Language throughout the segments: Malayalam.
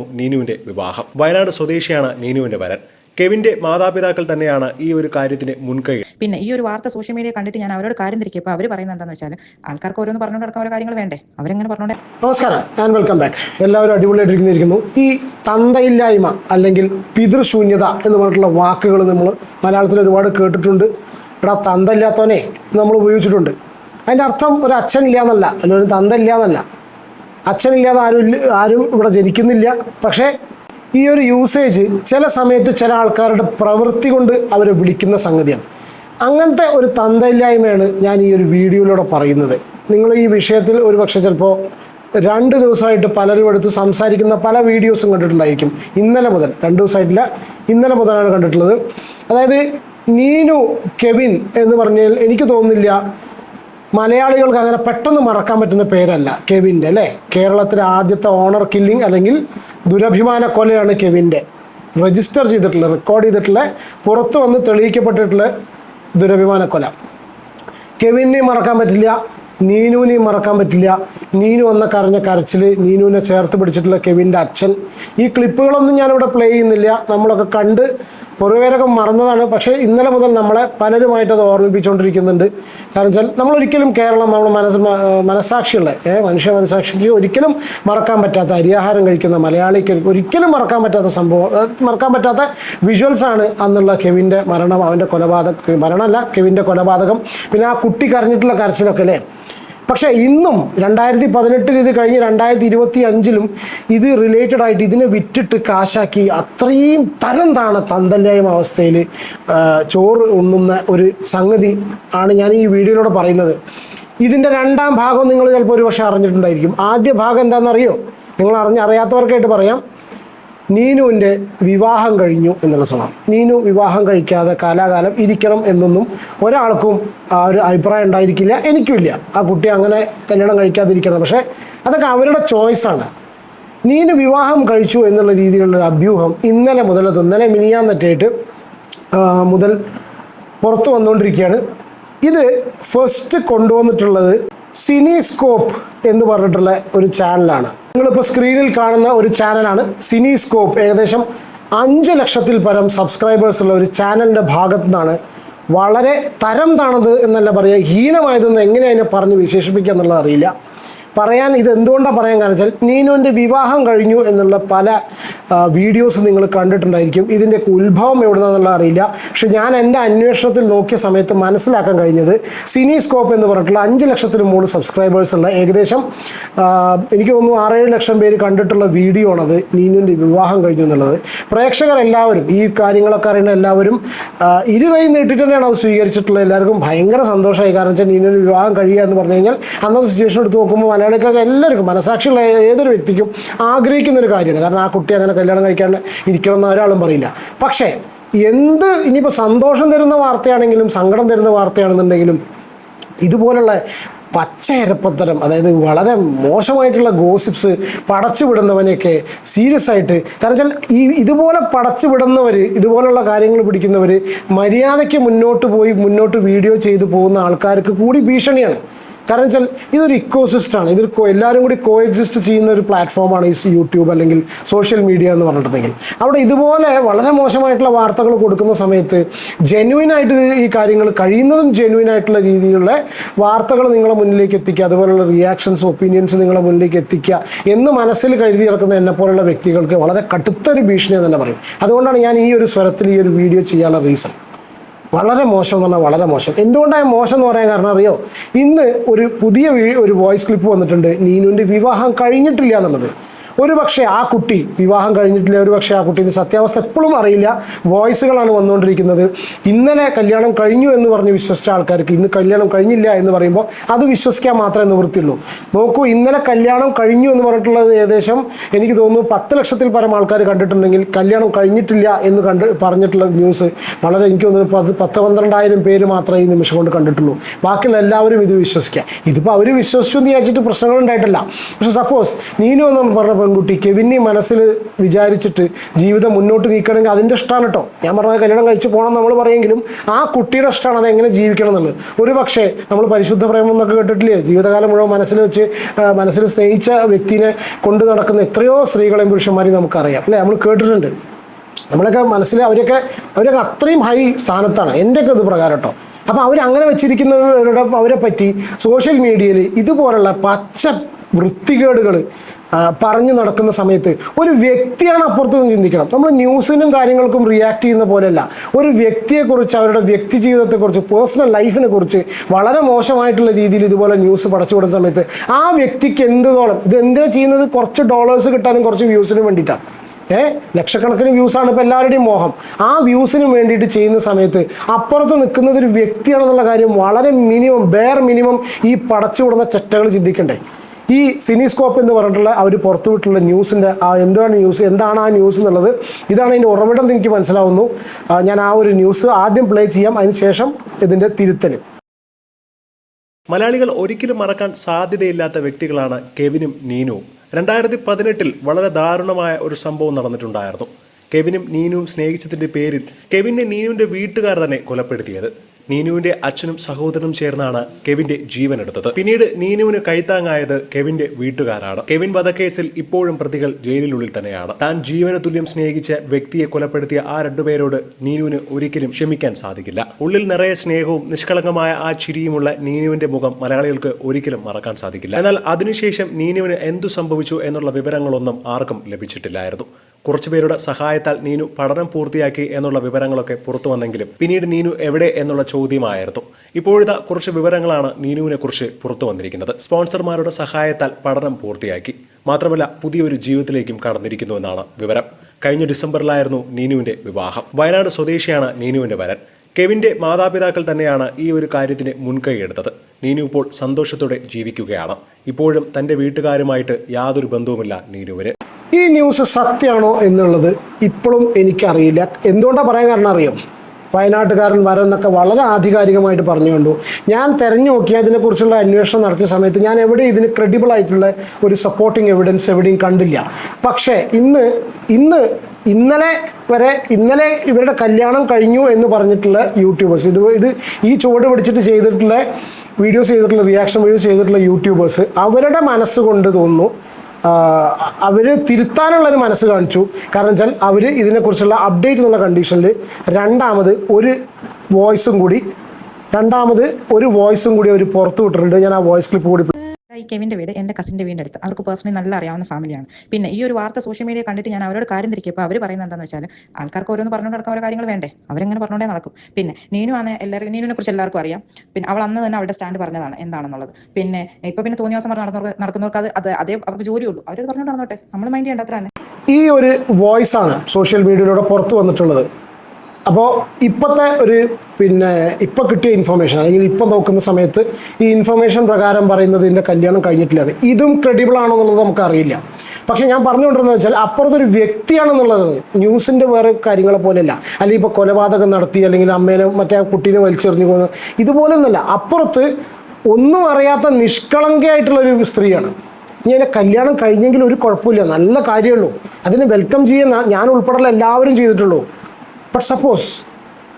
നീനുവിന്റെ വിവാഹം. വയനാട് സ്വദേശിയാണ് നീനുവിന്റെ വരൻ. കെവിന്റെ മാതാപിതാക്കൾ തന്നെയാണ് ഈ ഒരു കാര്യത്തിന് മുൻകൈ പിന്നെ ഈ ഒരു വാർത്ത സോഷ്യൽ മീഡിയ കണ്ടിട്ട് ഞാൻ അവരോട് കാര്യം തിരിക്കപ്പോൾ അവർ പറയുന്നത് എന്താണെന്ന് വെച്ചാൽ ആൾക്കാർക്ക് ഓരോന്ന് പറഞ്ഞുകൊണ്ട് നടക്കാൻ ഓരോ കാര്യങ്ങൾ വേണ്ടേ? അവരെങ്ങനെ പറഞ്ഞോണ്ടേ നമസ്കാരം. ഞാൻ വെൽക്കം ബാക്ക്. എല്ലാവരും അടിപൊളിയായിട്ടിരിക്കുന്നിരിക്കുന്നു ഈ തന്തയില്ലായ്മ അല്ലെങ്കിൽ പിതൃശൂന്യത എന്ന് പറഞ്ഞിട്ടുള്ള വാക്കുകൾ നമ്മൾ മലയാളത്തിൽ ഒരുപാട് കേട്ടിട്ടുണ്ട്. ഇവിടെ തന്തയില്ലാത്തവനെ നമ്മൾ ഉപയോഗിച്ചിട്ടുണ്ട്. അതിന്റെ അർത്ഥം ഒരു അച്ഛൻ ഇല്ല എന്നല്ല അല്ലെങ്കിൽ ഒരു തന്ത ഇല്ല എന്നല്ല അച്ഛനില്ലാതെ ആരും ആരും ഇവിടെ ജനിക്കുന്നില്ല. പക്ഷേ ഈ ഒരു യൂസേജ് ചില സമയത്ത് ചില ആൾക്കാരുടെ പ്രവൃത്തി കൊണ്ട് അവരെ വിളിക്കുന്ന സംഗതിയാണ്. അങ്ങനത്തെ ഒരു തന്തയില്ലായ്മയാണ് ഞാൻ ഈ ഒരു വീഡിയോയിലൂടെ പറയുന്നത്. നിങ്ങൾ ഈ വിഷയത്തിൽ ഒരു പക്ഷേ ചിലപ്പോൾ രണ്ട് ദിവസമായിട്ട് പലരും എടുത്ത് സംസാരിക്കുന്ന പല വീഡിയോസും കണ്ടിട്ടുണ്ടായിരിക്കും. ഇന്നലെ മുതൽ രണ്ട് ദിവസമായിട്ടില്ല ഇന്നലെ മുതലാണ് കണ്ടിട്ടുള്ളത്. അതായത് നീനു കെവിൻ എന്ന് പറഞ്ഞാൽ എനിക്ക് തോന്നുന്നില്ല മലയാളികൾക്ക് അങ്ങനെ പെട്ടെന്ന് മറക്കാൻ പറ്റുന്ന പേരല്ല. കെവിന്റെ അല്ലേ? കേരളത്തിലെ ആദ്യത്തെ ഓണർ കില്ലിംഗ് അല്ലെങ്കിൽ ദുരഭിമാന കൊലയാണ് കെവിന്റെ. രജിസ്റ്റർ ചെയ്തിട്ടുള്ള റെക്കോർഡ് ചെയ്തിട്ടുള്ള പുറത്തു വന്ന് തെളിയിക്കപ്പെട്ടിട്ടുള്ള ദുരഭിമാന കൊല. കെവിനെയും മറക്കാൻ പറ്റില്ല നീനുവിനെയും മറക്കാൻ പറ്റില്ല. നീനു വന്ന കരഞ്ഞ കരച്ചിൽ നീനുവിനെ ചേർത്ത് പിടിച്ചിട്ടുള്ള കെവിന്റെ അച്ഛൻ. ഈ ക്ലിപ്പുകളൊന്നും ഞാനിവിടെ പ്ലേ ചെയ്യുന്നില്ല. നമ്മളൊക്കെ കണ്ട് ഒരുപേരൊക്കെ മറന്നതാണ്. പക്ഷേ ഇന്നലെ മുതൽ നമ്മളെ പലരുമായിട്ട് അത് ഓർമ്മിപ്പിച്ചുകൊണ്ടിരിക്കുന്നുണ്ട്. കാരണം വെച്ചാൽ നമ്മളൊരിക്കലും കേരളം നമ്മൾ മനസ്സ് മനസ്സാക്ഷിയുള്ള മനുഷ്യ മനസ്സാക്ഷിക്ക് ഒരിക്കലും മറക്കാൻ പറ്റാത്ത അരിയാഹാരം കഴിക്കുന്ന മലയാളിക്ക് ഒരിക്കലും മറക്കാൻ പറ്റാത്ത സംഭവം മറക്കാൻ പറ്റാത്ത വിഷ്വൽസ് ആണ് അന്നുള്ള കെവിന്റെ മരണം അവന്റെ കൊലപാതക മരണമല്ല കെവിന്റെ കൊലപാതകം. പിന്നെ ആ കുട്ടി കരഞ്ഞിട്ടുള്ള കരച്ചിലൊക്കെ അല്ലേ? പക്ഷേ ഇന്നും രണ്ടായിരത്തി പതിനെട്ടിൽ ഇത് കഴിഞ്ഞ് രണ്ടായിരത്തി ഇരുപത്തി അഞ്ചിലും ഇത് റിലേറ്റഡ് ആയിട്ട് ഇതിനെ വിറ്റിട്ട് കാശാക്കി അത്രയും തരം താണ തന്തല്ലായ്മ അവസ്ഥയിൽ ചോറ് ഉണ്ണുന്ന ഒരു സംഗതി ആണ് ഞാൻ ഈ വീഡിയോയിലൂടെ പറയുന്നത്. ഇതിന്റെ രണ്ടാം ഭാഗം നിങ്ങൾ ചിലപ്പോൾ ഒരു പക്ഷേ അറിഞ്ഞിട്ടുണ്ടായിരിക്കും. ആദ്യ ഭാഗം എന്താണെന്നറിയോ? നിങ്ങൾ അറിഞ്ഞ അറിയാത്തവർക്കായിട്ട് പറയാം. നീനുവിന്റെ വിവാഹം കഴിഞ്ഞു എന്നുള്ള സ്വഭാവം നീനു വിവാഹം കഴിക്കാതെ കാലാകാലം ഇരിക്കണം എന്നൊന്നും ഒരാൾക്കും ആ ഒരു അഭിപ്രായം ഉണ്ടായിരിക്കില്ല എനിക്കുമില്ല ആ കുട്ടി അങ്ങനെ കല്യാണം കഴിക്കാതിരിക്കണം പക്ഷേ അതൊക്കെ അവരുടെ ചോയ്സാണ് നീനു വിവാഹം കഴിച്ചു എന്നുള്ള രീതിയിലുള്ള ഒരു അഭ്യൂഹം ഇന്നലെ മുതൽ ഇന്നലെ മിനിയാന്നറ്റായിട്ട് മുതൽ പുറത്തു വന്നുകൊണ്ടിരിക്കുകയാണ്. ഇത് ഫസ്റ്റ് കൊണ്ടുവന്നിട്ടുള്ളത് സിനിസ്കോപ്പ് എന്ന് പറഞ്ഞിട്ടുള്ള ഒരു ചാനലാണ് നിങ്ങളിപ്പോൾ സ്ക്രീനിൽ കാണുന്ന ഒരു ചാനലാണ് സിനിസ്കോപ്പ് ഏകദേശം അഞ്ച് ലക്ഷത്തിൽ പരം സബ്സ്ക്രൈബേഴ്സ് ഉള്ള ഒരു ചാനലിന്റെ ഭാഗത്തു നിന്നാണ് വളരെ തരം താണത് എന്നല്ല പറയുക ഹീനമായതെന്ന് എങ്ങനെ അതിനെ പറഞ്ഞ് വിശേഷിപ്പിക്കുക എന്നുള്ളത് അറിയില്ല. പറയാൻ ഇത് എന്തുകൊണ്ടാണ് പറയാൻ കാരണം വെച്ചാൽ നീനോന്റെ വിവാഹം കഴിഞ്ഞു എന്നുള്ള പല വീഡിയോസ് നിങ്ങൾ കണ്ടിട്ടുണ്ടായിരിക്കും. ഇതിന്റെയൊക്കെ ഉത്ഭവം എവിടുന്നെന്നുള്ള അറിയില്ല. പക്ഷെ ഞാൻ എന്റെ അന്വേഷണത്തിൽ നോക്കിയ സമയത്ത് മനസ്സിലാക്കാൻ കഴിഞ്ഞത് സിനിസ്കോപ്പ് എന്ന് പറഞ്ഞിട്ടുള്ള അഞ്ച് ലക്ഷത്തിന് മുകളിൽ സബ്സ്ക്രൈബേഴ്സ് ഉള്ള ഏകദേശം എനിക്ക് തോന്നുന്നു ആറേഴ് ലക്ഷം പേര് കണ്ടിട്ടുള്ള വീഡിയോ ആണത്. നീനുവിന്റെ വിവാഹം കഴിഞ്ഞു എന്നുള്ളത്. പ്രേക്ഷകർ എല്ലാവരും ഈ കാര്യങ്ങളൊക്കെ അറിയുന്ന എല്ലാവരും ഇരു കൈ നീട്ടിട്ട് തന്നെയാണ് അത് സ്വീകരിച്ചിട്ടുള്ളത്. എല്ലാവർക്കും ഭയങ്കര സന്തോഷമായി. കാരണം വെച്ചാൽ നീനുവിന്റെ വിവാഹം കഴിയുക എന്ന് പറഞ്ഞു കഴിഞ്ഞാൽ അന്നത്തെ സിറ്റുവേഷൻ എടുത്ത് നോക്കുമ്പോൾ മലയാളികൾക്ക് എല്ലാവർക്കും മനസാക്ഷിയുള്ള ഏതൊരു വ്യക്തിക്കും ആഗ്രഹിക്കുന്ന ഒരു കാര്യമാണ്. കാരണം ആ കുട്ടി അങ്ങനെ കല്യാണം കഴിക്കാണ്ട് ഇരിക്കണം എന്ന് ഒരാളും പറയില്ല. പക്ഷേ എന്ത് ഇനിയിപ്പോൾ സന്തോഷം തരുന്ന വാർത്തയാണെങ്കിലും സങ്കടം തരുന്ന വാർത്തയാണെന്നുണ്ടെങ്കിലും ഇതുപോലുള്ള പച്ചയരപ്പത്തരം അതായത് വളരെ മോശമായിട്ടുള്ള ഗോസിപ്സ് പടച്ചു വിടുന്നവനെയൊക്കെ സീരിയസ് ആയിട്ട് കാരണം വെച്ചാൽ ഈ ഇതുപോലെ പടച്ചു വിടുന്നവർ ഇതുപോലുള്ള കാര്യങ്ങൾ പിടിക്കുന്നവർ മര്യാദയ്ക്ക് മുന്നോട്ട് പോയി മുന്നോട്ട് വീഡിയോ ചെയ്തു പോകുന്ന ആൾക്കാർക്ക് കൂടി ഭീഷണിയാണ്. കാരണം വെച്ചാൽ ഇതൊരു ഇക്കോസിസ്റ്റാണ് ഇതൊരു എല്ലാവരും കൂടി കോ എക്സിസ്റ്റ് ചെയ്യുന്ന ഒരു പ്ലാറ്റ്ഫോമാണ് ഈ യൂട്യൂബ് അല്ലെങ്കിൽ സോഷ്യൽ മീഡിയ എന്ന് പറഞ്ഞിട്ടുണ്ടെങ്കിൽ. അവിടെ ഇതുപോലെ വളരെ മോശമായിട്ടുള്ള വാർത്തകൾ കൊടുക്കുന്ന സമയത്ത് ജെന്യുവൻ ആയിട്ട് ഈ കാര്യങ്ങൾ കഴിയുന്നതും ജെന്യുവൻ ആയിട്ടുള്ള രീതിയിലുള്ള വാർത്തകൾ നിങ്ങളെ മുന്നിലേക്ക് എത്തിക്കുക അതുപോലുള്ള റിയാക്ഷൻസ് ഒപ്പീനിയൻസ് നിങ്ങളെ മുന്നിലേക്ക് എത്തിക്കുക എന്ന് മനസ്സിൽ കരുതി ഇറക്കുന്ന എന്നെ പോലുള്ള വ്യക്തികൾക്ക് വളരെ കടുത്തൊരു ഭീഷണി തന്നെ പറയും. അതുകൊണ്ടാണ് ഞാൻ ഈ ഒരു സ്വരത്തിൽ ഈ ഒരു വീഡിയോ ചെയ്യാനുള്ള റീസൺ വളരെ മോശം എന്ന് പറഞ്ഞാൽ വളരെ മോശം. എന്തുകൊണ്ടാണ് മോശം എന്ന് പറയാൻ കാരണം അറിയോ? ഇന്ന് ഒരു പുതിയ ഒരു വോയിസ് ക്ലിപ്പ് വന്നിട്ടുണ്ട് നീനുവിന്റെ വിവാഹം കഴിഞ്ഞിട്ടില്ല എന്നുള്ളത്. ഒരു പക്ഷേ ആ കുട്ടി വിവാഹം കഴിഞ്ഞിട്ടില്ല ഒരു പക്ഷേ ആ കുട്ടീന്റെ സത്യാവസ്ഥ എപ്പോഴും അറിയില്ല. വോയിസുകളാണ് വന്നുകൊണ്ടിരിക്കുന്നത്. ഇന്നലെ കല്യാണം കഴിഞ്ഞു എന്ന് പറഞ്ഞ് വിശ്വസിച്ച ആൾക്കാർക്ക് ഇന്ന് കല്യാണം കഴിഞ്ഞില്ല എന്ന് പറയുമ്പോൾ അത് വിശ്വസിക്കാൻ മാത്രമേ നിവൃത്തിയുള്ളൂ. നോക്കൂ ഇന്നലെ കല്യാണം കഴിഞ്ഞു എന്ന് പറഞ്ഞിട്ടുള്ളത് ഏകദേശം എനിക്ക് തോന്നുന്നു പത്ത് ലക്ഷത്തിൽ പരം ആൾക്കാർ കണ്ടിട്ടുണ്ടെങ്കിൽ കല്യാണം കഴിഞ്ഞിട്ടില്ല എന്ന് കണ്ട് പറഞ്ഞിട്ടുള്ള ന്യൂസ് വളരെ എനിക്ക് തോന്നുന്നു പത്ത് പന്ത്രണ്ടായിരം പേര് മാത്രമേ ഈ നിമിഷം കൊണ്ട് കണ്ടിട്ടുള്ളൂ. ബാക്കിയുള്ള എല്ലാവരും ഇത് വിശ്വസിക്കുക ഇതിപ്പോൾ അവർ വിശ്വസിച്ചു എന്ന് വിചാരിച്ചിട്ട് പ്രശ്നങ്ങൾ ഉണ്ടായിട്ടില്ല. പക്ഷെ സപ്പോസ് നീനു എന്ന് പറഞ്ഞ പെൺകുട്ടി കെവിനെ മനസ്സിൽ വിചാരിച്ചിട്ട് ജീവിതം മുന്നോട്ട് നീക്കണമെങ്കിൽ അതിന്റെ ഇഷ്ടമാണ് കേട്ടോ ഞാൻ പറഞ്ഞ കല്യാണം കഴിച്ച് പോകണം നമ്മൾ പറയെങ്കിലും ആ കുട്ടിയുടെ ഇഷ്ടമാണ് അത് എങ്ങനെ ജീവിക്കണം എന്നുള്ളത്. ഒരു പക്ഷേ നമ്മൾ പരിശുദ്ധ പ്രേമം എന്നൊക്കെ കേട്ടിട്ടില്ലേ? ജീവിതകാലം മുഴുവൻ മനസ്സിൽ വെച്ച് മനസ്സിൽ സ്നേഹിച്ച വ്യക്തിനെ കൊണ്ട് നടക്കുന്ന എത്രയോ സ്ത്രീകളെയും പുരുഷന്മാരെയും നമുക്കറിയാം. അല്ലേ? നമ്മൾ കേട്ടിട്ടുണ്ട്. നമ്മളൊക്കെ മനസ്സിൽ അവരൊക്കെ അവരൊക്കെ അത്രയും ഹൈ സ്ഥാനത്താണ്. എന്റെയൊക്കെ ഇത് പ്രകാരം കേട്ടോ അപ്പോൾ അവരങ്ങനെ വെച്ചിരിക്കുന്നവരുടെ അവരെ പറ്റി സോഷ്യൽ മീഡിയയിൽ ഇതുപോലുള്ള പച്ച വൃത്തികേടുകൾ പറഞ്ഞു നടക്കുന്ന സമയത്ത് ഒരു വ്യക്തിയാണ് അപ്പുറത്ത് നിന്ന് ചിന്തിക്കണം. നമ്മൾ ന്യൂസിനും കാര്യങ്ങൾക്കും റിയാക്ട് ചെയ്യുന്ന പോലെയല്ല. ഒരു വ്യക്തിയെക്കുറിച്ച് അവരുടെ വ്യക്തി ജീവിതത്തെക്കുറിച്ച് പേഴ്സണൽ ലൈഫിനെ കുറിച്ച് വളരെ മോശമായിട്ടുള്ള രീതിയിൽ ഇതുപോലെ ന്യൂസ് പടച്ചു പടച്ചുവിടുന്ന സമയത്ത് ആ വ്യക്തിക്ക് എന്തോളം ഇത് എന്തിനാ ചെയ്യുന്നത്? കുറച്ച് ഡോളേഴ്സ് കിട്ടാനും കുറച്ച് വ്യൂസിനും വേണ്ടിയിട്ടാണ് ഏ? ലക്ഷക്കണക്കിന് വ്യൂസാണ് ഇപ്പോൾ എല്ലാവരുടെയും മോഹം. ആ വ്യൂസിന് വേണ്ടിയിട്ട് ചെയ്യുന്ന സമയത്ത് അപ്പുറത്ത് നിൽക്കുന്നത് ഒരു വ്യക്തിയാണെന്നുള്ള കാര്യം വളരെ മിനിമം ബെയർ മിനിമം ഈ പടച്ചുവിടുന്ന ചെറ്റകൾ ചിന്തിക്കണ്ടേ. ഈ സിനിസ്കോപ്പ് എന്ന് പറഞ്ഞിട്ടുള്ള അവർ പുറത്തുവിട്ടുള്ള ന്യൂസിന്റെ ആ എന്താണ് ന്യൂസ് എന്താണ് ആ ന്യൂസ് എന്നുള്ളത് ഇതാണ് അതിന്റെ ഉറവിടം എനിക്ക് മനസ്സിലാവുന്നു. ഞാൻ ആ ഒരു ന്യൂസ് ആദ്യം പ്ലേ ചെയ്യാം അതിനുശേഷം ഇതിന്റെ തിരുത്തൽ മലയാളികൾ ഒരിക്കലും മറക്കാൻ സാധ്യതയില്ലാത്ത വ്യക്തികളാണ് കെവിനും നീനുവും. രണ്ടായിരത്തി പതിനെട്ടിൽ വളരെ ദാരുണമായ ഒരു സംഭവം നടന്നിട്ടുണ്ടായിരുന്നു. കെവിനും നീനുവും സ്നേഹിച്ചതിന്റെ പേരിൽ കെവിനെ നീനുവിന്റെ വീട്ടുകാർ തന്നെ കൊലപ്പെടുത്തിയത്. നീനുവിന്റെ അച്ഛനും സഹോദരനും ചേർന്നാണ് കെവിന്റെ ജീവൻ എടുത്തത്. പിന്നീട് നീനുവിന് കൈത്താങ്ങായത് കെവിന്റെ വീട്ടുകാരാണ്. കെവിൻ വധക്കേസിൽ ഇപ്പോഴും പ്രതികൾ ജയിലിനുള്ളിൽ തന്നെയാണ്. താൻ ജീവന തുല്യം സ്നേഹിച്ച വ്യക്തിയെ കൊലപ്പെടുത്തിയ ആ രണ്ടുപേരോട് നീനുവിന് ഒരിക്കലും ക്ഷമിക്കാൻ സാധിക്കില്ല. ഉള്ളിൽ നിറയെ സ്നേഹവും നിഷ്കളങ്കമായ ആ ചിരിയുമുള്ള നീനുവിന്റെ മുഖം മലയാളികൾക്ക് ഒരിക്കലും മറക്കാൻ സാധിക്കില്ല. എന്നാൽ അതിനുശേഷം നീനുവിന് എന്തു സംഭവിച്ചു എന്നുള്ള വിവരങ്ങളൊന്നും ആർക്കും ലഭിച്ചിട്ടില്ലായിരുന്നു. കുറച്ചുപേരുടെ സഹായത്താൽ നീനു പഠനം പൂർത്തിയാക്കി എന്നുള്ള വിവരങ്ങളൊക്കെ പുറത്തു വന്നെങ്കിലും പിന്നീട് നീനു എവിടെ എന്നുള്ള ചോദ്യമായിരുന്നു. ഇപ്പോഴത്തെ കുറച്ച് വിവരങ്ങളാണ് നീനുവിനെ കുറിച്ച് പുറത്തു വന്നിരിക്കുന്നത്. സ്പോൺസർമാരുടെ സഹായത്താൽ പഠനം പൂർത്തിയാക്കി. മാത്രമല്ല പുതിയൊരു ജീവിതത്തിലേക്കും കടന്നിരിക്കുന്നുവെന്നാണ് വിവരം. കഴിഞ്ഞ ഡിസംബറിലായിരുന്നു നീനുവിന്റെ വിവാഹം. വയനാട് സ്വദേശിയാണ് നീനുവിന്റെ വരൻ. കെവിന്റെ മാതാപിതാക്കൾ തന്നെയാണ് ഈ ഒരു കാര്യത്തിന് മുൻകൈ എടുത്തത്. നീനു ഇപ്പോൾ സന്തോഷത്തോടെ ജീവിക്കുകയാണ്. ഇപ്പോഴും തന്റെ വീട്ടുകാരുമായിട്ട് യാതൊരു ബന്ധവുമില്ല നീനുവിന്. ഈ ന്യൂസ് സത്യമാണോ എന്നുള്ളത് ഇപ്പോഴും എനിക്കറിയില്ല. എന്തുകൊണ്ടാണ് പറയാൻ കാരണം അറിയാം? വയനാട്ടുകാരൻ വരെന്നൊക്കെ വളരെ ആധികാരികമായിട്ട് പറഞ്ഞു കണ്ടു ഞാൻ തെരഞ്ഞു നോക്കി അതിനെക്കുറിച്ചുള്ള അന്വേഷണം നടത്തിയ സമയത്ത് ഞാൻ എവിടെ ഇതിന് ക്രെഡിബിൾ ആയിട്ടുള്ള ഒരു സപ്പോർട്ടിങ് എവിഡൻസ് എവിടെയും കണ്ടില്ല. പക്ഷേ ഇന്ന് ഇന്ന് ഇന്നലെ വരെ ഇന്നലെ ഇവരുടെ കല്യാണം കഴിഞ്ഞു എന്ന് പറഞ്ഞിട്ടുള്ള യൂട്യൂബേഴ്സ് ഇത് ഇത് ഈ ചുവട് പിടിച്ചിട്ട് ചെയ്തിട്ടുള്ള വീഡിയോസ് ചെയ്തിട്ടുള്ള റിയാക്ഷൻ വീഡിയോസ് ചെയ്തിട്ടുള്ള യൂട്യൂബേഴ്സ് അവരുടെ മനസ്സുകൊണ്ട് തോന്നുന്നു അവർ തിരുത്താനുള്ളൊരു മനസ്സ് കാണിച്ചു. കാരണം വെച്ചാൽ അവർ ഇതിനെക്കുറിച്ചുള്ള അപ്ഡേറ്റ് എന്നുള്ള കണ്ടീഷനിൽ രണ്ടാമത് ഒരു വോയിസും കൂടി രണ്ടാമത് ഒരു വോയിസും കൂടി അവർ പുറത്തു വിട്ടിട്ടുണ്ട്. ഞാൻ ആ വോയിസ് ക്ലിപ്പ് കൂടി ഈ കെവിന്റെ വീട് എന്റെ കസിന്റെ വീടിന്റെ അടുത്ത്. അവർക്ക് പേഴ്സണലി നല്ല അറിയാവുന്ന ഫാമിലിയാണ് പിന്നെ ഈ ഒരു വാർത്ത സോഷ്യൽ മീഡിയ കണ്ടിട്ട് ഞാൻ അവരോട് കാര്യം തിരിക്കിയപ്പോൾ അവർ പറയുന്നത് എന്താണെന്ന് വെച്ചാൽ ആൾക്കാർക്ക് ഓരോന്ന് പറഞ്ഞുകൊണ്ട് നടക്കാൻ ഓരോ കാര്യങ്ങൾ വേണ്ടേ? അവരെങ്ങനെ പറഞ്ഞുകൊണ്ടേ നടക്കും. പിന്നെ നീനു ആണ് എല്ലാവരും നീനുവിനെ കുറിച്ച് എല്ലാവർക്കും അറിയാം. പിന്നെ അവൾ അന്ന് തന്നെ അവരുടെ സ്റ്റാൻഡ് പറഞ്ഞതാണ് എന്താണെന്നുള്ളത്. പിന്നെ ഇപ്പൊ പിന്നെ തോന്നിയ ദിവസം പറഞ്ഞ് നടന്നവർക്ക് നടക്കുന്നവർക്ക് അത് അത് അതേ അവർക്ക് ജോലിയുള്ളൂ അവരത് പറഞ്ഞുകൊണ്ട് നടന്നോട്ടെ. നമ്മൾ മൈൻഡ് ചെയ്യേണ്ട അത്ര തന്നെ ഈ ഒരു വോയിസ് ആണ് സോഷ്യൽ മീഡിയയിലൂടെ പുറത്തു വന്നിട്ടുള്ളത്. അപ്പോൾ ഇപ്പോഴത്തെ ഒരു പിന്നെ ഇപ്പോൾ കിട്ടിയ ഇൻഫർമേഷൻ അല്ലെങ്കിൽ ഇപ്പോൾ നോക്കുന്ന സമയത്ത് ഈ ഇൻഫർമേഷൻ പ്രകാരം പറയുന്നത് ഇതിന്റെ കല്യാണം കഴിഞ്ഞിട്ടില്ല. അത് ഇതും ക്രെഡിബിൾ ആണോ എന്നുള്ളത് നമുക്കറിയില്ല. പക്ഷേ ഞാൻ പറഞ്ഞുകൊണ്ടിരുന്നത് വെച്ചാൽ അപ്പുറത്തൊരു വ്യക്തിയാണെന്നുള്ളത് ന്യൂസിന്റെ വേറെ കാര്യങ്ങളെ പോലെയല്ല. അല്ലെങ്കിൽ ഇപ്പോൾ കൊലപാതകം നടത്തി അല്ലെങ്കിൽ അമ്മേനെ മറ്റേ കുട്ടീനെ വലിച്ചെറിഞ്ഞു പോകുന്നത് ഇതുപോലൊന്നുമല്ല അപ്പുറത്ത് ഒന്നും അറിയാത്ത നിഷ്കളങ്കയായിട്ടുള്ള ഒരു സ്ത്രീയാണ് എന്റെ കല്യാണം കഴിഞ്ഞെങ്കിൽ ഒരു കുഴപ്പമില്ല. നല്ല കാര്യമുള്ളൂ അതിനെ വെൽക്കം ചെയ്യുന്ന ഞാൻ ഉൾപ്പെടെയുള്ള എല്ലാവരും ചെയ്തിട്ടുള്ളൂ. ബട്ട് സപ്പോസ്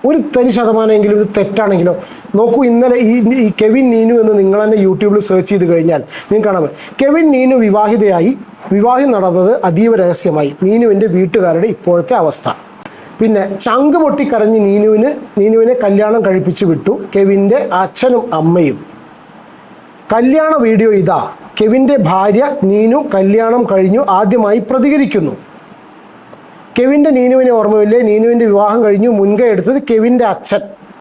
ഒരു തരി ശതമാനമെങ്കിലും ഇത് തെറ്റാണെങ്കിലോ നോക്കൂ ഇന്നലെ ഈ ഈ കെവിൻ നീനു എന്ന് നിങ്ങൾ തന്നെ യൂട്യൂബിൽ സെർച്ച് ചെയ്ത് കഴിഞ്ഞാൽ നിങ്ങൾക്ക് കാണാം. കെവിൻ നീനു വിവാഹിതയായി. വിവാഹം നടന്നത് അതീവ രഹസ്യമായി. നീനുവിന്റെ വീട്ടുകാരുടെ ഇപ്പോഴത്തെ അവസ്ഥ. പിന്നെ ചങ്ക് പൊട്ടിക്കരഞ്ഞ് നീനുവിന് നീനുവിനെ കല്യാണം കഴിപ്പിച്ച് വിട്ടു കെവിന്റെ അച്ഛനും അമ്മയും. കല്യാണ വീഡിയോ ഇതാ. കെവിന്റെ ഭാര്യ നീനു കല്യാണം കഴിഞ്ഞു ആദ്യമായി പ്രതികരിക്കുന്നു. കെവിന്റെ നീനുവിനെ ഓർമ്മയില്ലേ? നീനുവിന്റെ വിവാഹം കഴിഞ്ഞു മുൻകൈ എടുത്തത് കെവിന്റെ അച്ഛൻ.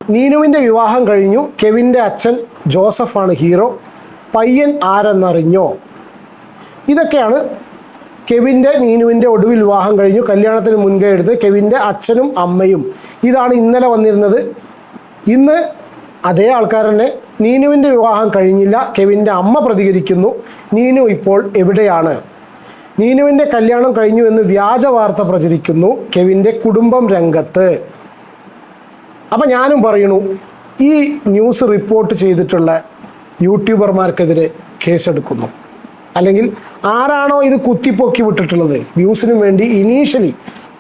നീനുവിന്റെ വിവാഹം കഴിഞ്ഞു കെവിന്റെ അച്ഛൻ ജോസഫാണ് ഹീറോ. പയ്യൻ ആരെന്നറിഞ്ഞോ? ഇതൊക്കെയാണ് കെവിന്റെ നീനുവിന്റെ ഒടുവിൽ വിവാഹം കഴിഞ്ഞു കല്യാണത്തിന് മുൻകൈ എടുത്ത് കെവിന്റെ അച്ഛനും അമ്മയും. ഇതാണ് ഇന്നലെ വന്നിരുന്നത്. ഇന്ന് അതേ ആൾക്കാർ തന്നെ നീനുവിന്റെ വിവാഹം കഴിഞ്ഞില്ല കെവിന്റെ അമ്മ പ്രതികരിക്കുന്നു. നീനു ഇപ്പോൾ എവിടെയാണ്? നീനുവിന്റെ കല്യാണം കഴിഞ്ഞു എന്ന് വ്യാജ വാർത്ത പ്രചരിക്കുന്നു കെവിന്റെ കുടുംബം രംഗത്ത്. അപ്പം ഞാനും പറയണു ഈ ന്യൂസ് റിപ്പോർട്ട് ചെയ്തിട്ടുള്ള യൂട്യൂബർമാർക്കെതിരെ കേസെടുക്കുന്നു. അല്ലെങ്കിൽ ആരാണോ ഇത് കുത്തിപ്പൊക്കി വിട്ടിട്ടുള്ളത്? വ്യൂസിനും വേണ്ടി ഇനീഷ്യലി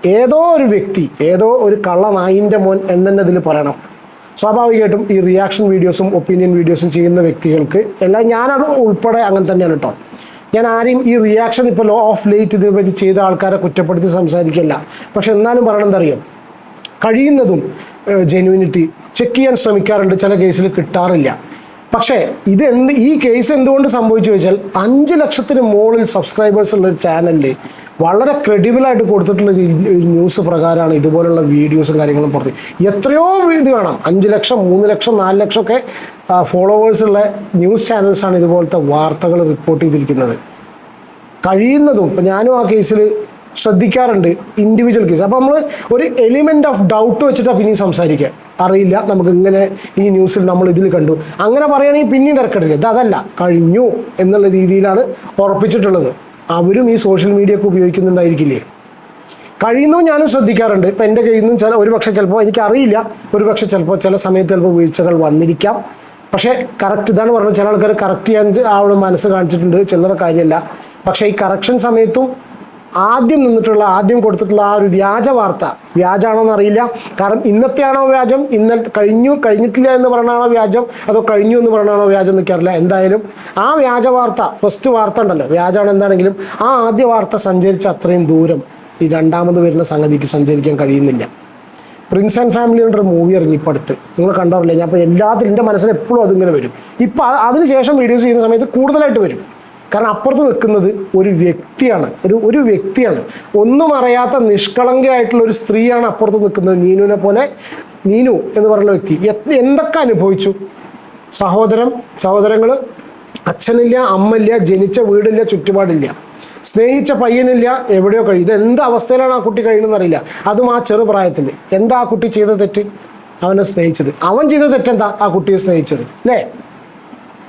ഏതോ ഒരു വ്യക്തി ഏതോ ഒരു കള്ള നായിന്റെ മോൻ എന്നെ ഇതിൽ പറയണം. സ്വാഭാവികമായിട്ടും ഈ റിയാക്ഷൻ വീഡിയോസും ഒപ്പീനിയൻ വീഡിയോസും ചെയ്യുന്ന വ്യക്തികൾക്ക് എല്ലാം ഞാനത് ഉൾപ്പെടെ അങ്ങനെ തന്നെയാണ് കേട്ടോ ഞാൻ ആരെയും ഈ റിയാക്ഷൻ ഇപ്പോൾ ലോ ഓഫ് ലേറ്റ് ഇതിനെപ്പറ്റി ചെയ്ത ആൾക്കാരെ കുറ്റപ്പെടുത്തി സംസാരിക്കില്ല. പക്ഷെ എന്നാലും പറയണം എന്തറിയോ? കഴിയുന്നതും ജെന്യൂനിറ്റി ചെക്ക് ചെയ്യാൻ ശ്രമിക്കാറുണ്ട്. ചില കേസിൽ കിട്ടാറില്ല. പക്ഷേ ഇത് എന്ത് ഈ കേസ് എന്തുകൊണ്ട് സംഭവിച്ചു വെച്ചാൽ അഞ്ച് ലക്ഷത്തിന് മുകളിൽ സബ്സ്ക്രൈബേഴ്സ് ഉള്ള ഒരു ചാനലിൽ വളരെ ക്രെഡിബിളായിട്ട് കൊടുത്തിട്ടുള്ള ന്യൂസ് പ്രകാരമാണ് ഇതുപോലുള്ള വീഡിയോസും കാര്യങ്ങളും പുറത്ത്. എത്രയോ ഇത് കാണാം അഞ്ച് ലക്ഷം മൂന്ന് ലക്ഷം നാല് ലക്ഷം ഒക്കെ ഫോളോവേഴ്സ് ഉള്ള ന്യൂസ് ചാനൽസാണ് ഇതുപോലത്തെ വാർത്തകൾ റിപ്പോർട്ട് ചെയ്തിരിക്കുന്നത്. കഴിയുന്നതും ഇപ്പം ഞാനും ആ കേസിൽ ശ്രദ്ധിക്കാറുണ്ട് ഇൻഡിവിജ്വൽ കേസ് അപ്പോൾ നമ്മൾ ഒരു എലിമെന്റ് ഓഫ് ഡൗട്ട് വെച്ചിട്ടാണ് പിന്നെയും സംസാരിക്കുക അറിയില്ല നമുക്ക് ഇങ്ങനെ ഈ ന്യൂസിൽ നമ്മൾ ഇതിൽ കണ്ടു. അങ്ങനെ പറയുകയാണെങ്കിൽ പിന്നെയും തിരക്കിടില്ല? ഇത് അതല്ല കഴിഞ്ഞു എന്നുള്ള രീതിയിലാണ് ഉറപ്പിച്ചിട്ടുള്ളത്. അവരും ഈ സോഷ്യൽ മീഡിയ ഒക്കെ ഉപയോഗിക്കുന്നുണ്ടായിരിക്കില്ലേ? കഴിയുന്നു ഞാനും ശ്രദ്ധിക്കാറുണ്ട്. ഇപ്പം എന്റെ കയ്യിൽ നിന്നും ചില ഒരുപക്ഷെ ചിലപ്പോൾ എനിക്കറിയില്ല. ഒരുപക്ഷെ ചിലപ്പോൾ ചില സമയത്ത് ചിലപ്പോൾ വീഴ്ചകൾ വന്നിരിക്കാം. പക്ഷേ കറക്റ്റ് ഇതാണ് പറഞ്ഞത്. ചില ആൾക്കാർ കറക്റ്റ് ചെയ്യാൻ ആവണം മനസ്സ് കാണിച്ചിട്ടുണ്ട്. ചില്ലറ കാര്യമല്ല. പക്ഷേ ഈ കറക്ഷൻ സമയത്തും ആദ്യം നിന്നിട്ടുള്ള ആദ്യം കൊടുത്തിട്ടുള്ള ആ ഒരു വ്യാജ വാർത്ത. വ്യാജാണോ എന്നറിയില്ല കാരണം ഇന്നത്തെയാണോ വ്യാജം? ഇന്നലെ കഴിഞ്ഞു കഴിഞ്ഞിട്ടില്ല എന്ന് പറയണാണോ വ്യാജം? അതോ കഴിഞ്ഞു എന്ന് പറയണാണോ വ്യാജം നിൽക്കാറില്ല എന്തായാലും ആ വ്യാജ വാർത്ത ഫസ്റ്റ് വാർത്ത ഉണ്ടല്ലോ. വ്യാജാണ് എന്താണെങ്കിലും ആ ആദ്യ വാർത്ത സഞ്ചരിച്ച അത്രയും ദൂരം ഈ രണ്ടാമത് വരുന്ന സംഗതിക്ക് സഞ്ചരിക്കാൻ കഴിയുന്നില്ല. പ്രിൻസ് ആൻഡ് ഫാമിലി എന്നൊരു മൂവി ഇറങ്ങി ഇപ്പോൾ അടുത്ത്. നിങ്ങൾ കണ്ടറില്ല ഞാൻ ഇപ്പോൾ എല്ലാത്തിലും എന്റെ മനസ്സിൽ എപ്പോഴും അതിങ്ങനെ വരും. ഇപ്പോൾ അതിനുശേഷം വീഡിയോസ് ചെയ്യുന്ന സമയത്ത് കൂടുതലായിട്ട് വരും. കാരണം അപ്പുറത്ത് നിൽക്കുന്നത് ഒരു വ്യക്തിയാണ്. ഒരു ഒരു വ്യക്തിയാണ്. ഒന്നും അറിയാത്ത നിഷ്കളങ്കയായിട്ടുള്ള ഒരു സ്ത്രീയാണ് അപ്പുറത്ത് നിൽക്കുന്നത്. നീനുവിനെ പോലെ നീനു എന്ന് പറയുന്ന വ്യക്തി. എന്തൊക്കെ അനുഭവിച്ചു? സഹോദരം സഹോദരങ്ങൾ അച്ഛനില്ല അമ്മയില്ല ജനിച്ച വീടില്ല ചുറ്റുപാടില്ല. സ്നേഹിച്ച പയ്യനില്ല എവിടെയോ കഴിയും ഇത് എന്ത് അവസ്ഥയിലാണ് ആ കുട്ടി കഴിയുന്നതെന്ന് അറിയില്ല. അതും ആ ചെറുപ്രായത്തിൽ എന്താ ആ കുട്ടി ചെയ്ത തെറ്റ്? അവനെ സ്നേഹിച്ചത്. അവൻ ചെയ്ത തെറ്റെന്താ? ആ കുട്ടിയെ സ്നേഹിച്ചത്. അല്ലേ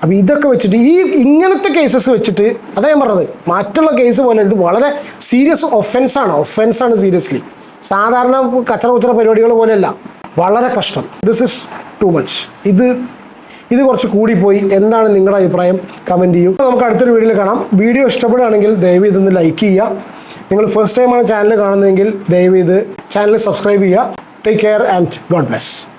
അപ്പം ഇതൊക്കെ വെച്ചിട്ട് ഈ ഇങ്ങനത്തെ കേസസ് വെച്ചിട്ട് അതാ ഞാൻ പറഞ്ഞത് മറ്റുള്ള കേസ് പോലെ ഇത് വളരെ സീരിയസ് ഒഫെൻസാണ് ഒഫെൻസാണ് സീരിയസ്ലി സാധാരണ കച്ചറ കുച്ചറ പരിപാടികൾ പോലെയല്ല. വളരെ കഷ്ടം. ദിസ് ഇസ് ടു മച്ച് ഇത് ഇത് കുറച്ച് കൂടിപ്പോയി. എന്താണ് നിങ്ങളുടെ അഭിപ്രായം? കമന്റ് ചെയ്യൂ. നമുക്ക് അടുത്തൊരു വീഡിയോയിൽ കാണാം. വീഡിയോ ഇഷ്ടപ്പെടുകയാണെങ്കിൽ ദയവ് ഇതൊന്ന് ലൈക്ക് ചെയ്യുക. നിങ്ങൾ ഫസ്റ്റ് ടൈമാണ് ചാനൽ കാണുന്നതെങ്കിൽ ദയവ് ഇത് ചാനൽ സബ്സ്ക്രൈബ് ചെയ്യുക. Take care and God bless